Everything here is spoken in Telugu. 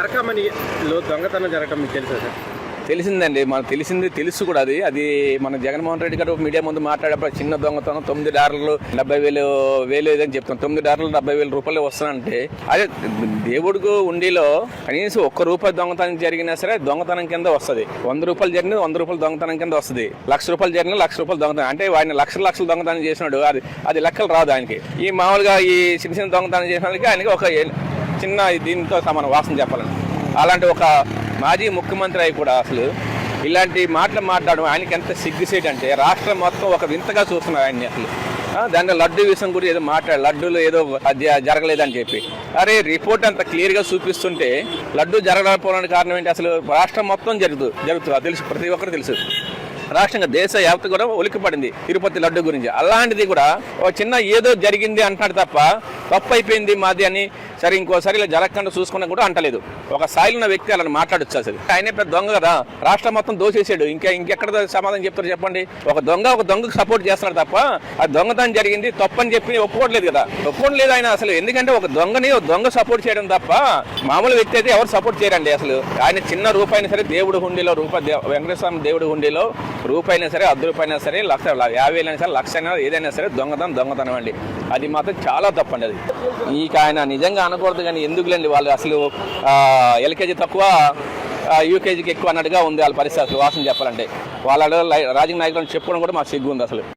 మరకమణిలో దొంగతనం జరగటం మీకు తెలుసా సార్? తెలిసిందండి. మనకు తెలిసింది తెలుసు కూడా అది. అది మన జగన్మోహన్ రెడ్డి గారు మీడియా ముందు మాట్లాడేప్పుడు చిన్న దొంగతనం తొమ్మిది డాలర్లు డెబ్బై వేలు వేలు ఏదని చెప్తాం. తొమ్మిది డాలర్లు డెబ్బై వేల రూపాయలు వస్తానంటే అదే దేవుడికి ఉండిలో కనీసం ఒక్క రూపాయి దొంగతనం జరిగినా సరే దొంగతనం కింద వస్తుంది. వంద రూపాయలు జరిగిన వంద రూపాయలు దొంగతనం కింద వస్తుంది. లక్ష రూపాయలు జరిగిన లక్ష రూపాయలు దొంగతనం. అంటే ఆయన లక్షల లక్షలు దొంగతనం చేసినాడు. అది అది లెక్కలు రాదు ఆయనకి. ఈ మామూలుగా ఈ చిన్న చిన్న దొంగతనం చేసిన వాళ్ళకి ఆయనకి ఒక ఏ- చిన్న దీంతో సమానం వాసన చెప్పాలని. అలాంటి ఒక మాజీ ముఖ్యమంత్రి అయి కూడా అసలు ఇలాంటి మాటలు మాట్లాడడం ఆయనకి ఎంత సిగ్గుసేట్ అంటే రాష్ట్రం మొత్తం ఒక వింతగా చూస్తున్నారు ఆయన్ని అసలు. దాంట్లో లడ్డు విషయం గురించి ఏదో మాట్లాడు లడ్డూలు ఏదో జరగలేదని చెప్పి. అరే రిపోర్ట్ అంత క్లియర్గా చూపిస్తుంటే లడ్డు జరగకపోవడానికి కారణం ఏంటి? అసలు రాష్ట్రం మొత్తం జరుగుతు జరుగుతుంది అది తెలుసు ప్రతి ఒక్కరు తెలుసు. రాష్ట్రంగా దేశ యావత్ కూడా ఉలికిపడింది తిరుపతి లడ్డు గురించి. అలాంటిది కూడా ఒక చిన్న ఏదో జరిగింది అంటున్నాడు తప్ప తప్పు అయిపోయింది మాది అని సరే ఇంకోసారి ఇలా జరగకుండా చూసుకున్నా కూడా అంటలేదు. ఒక స్థాయిలో ఉన్న వ్యక్తి అలా మాట్లాడొచ్చు అసలు ఆయనే పెద్ద దొంగ కదా. రాష్ట్రం మొత్తం దోచేసాడు ఇంకా ఇంకెక్కడ సమాధానం చెప్తారు చెప్పండి? ఒక దొంగ ఒక దొంగకు సపోర్ట్ చేస్తున్నాడు తప్ప ఆ దొంగతనం జరిగింది తప్పని చెప్పి ఒప్పుకోవట్లేదు కదా. ఒప్పుకోవట్లేదు ఆయన అసలు. ఎందుకంటే ఒక దొంగని ఒక దొంగ సపోర్ట్ చేయడం తప్ప మామూలు వ్యక్తి అయితే ఎవరు సపోర్ట్ చేయరండి అసలు. ఆయన చిన్న రూపాయినా సరే దేవుడు హుండీలో రూపాయి దే- వెంకటేశ్వర దేవుడు హుండీలో రూపాయినా సరే అర్ధ రూపాయినా సరే లక్ష యాభై వేలైనా సరే లక్ష అయినా ఏదైనా సరే దొంగతనం దొంగతనం అండి. అది మాత్రం చాలా తప్పండి అది. ఇక ఆయన నిజంగా అనకూడదు కానీ ఎందుకులేండి వాళ్ళు అసలు ఎల్కేజీ తక్కువ యూకేజీకి ఎక్కువ అన్నట్టుగా ఉంది వాళ్ళ పరిస్థితి వాసన చెప్పాలంటే. వాళ్ళ రాజకీయ నాయకులను చెప్పుకోవడం కూడా మాకు సిగ్గు ఉంది అసలు.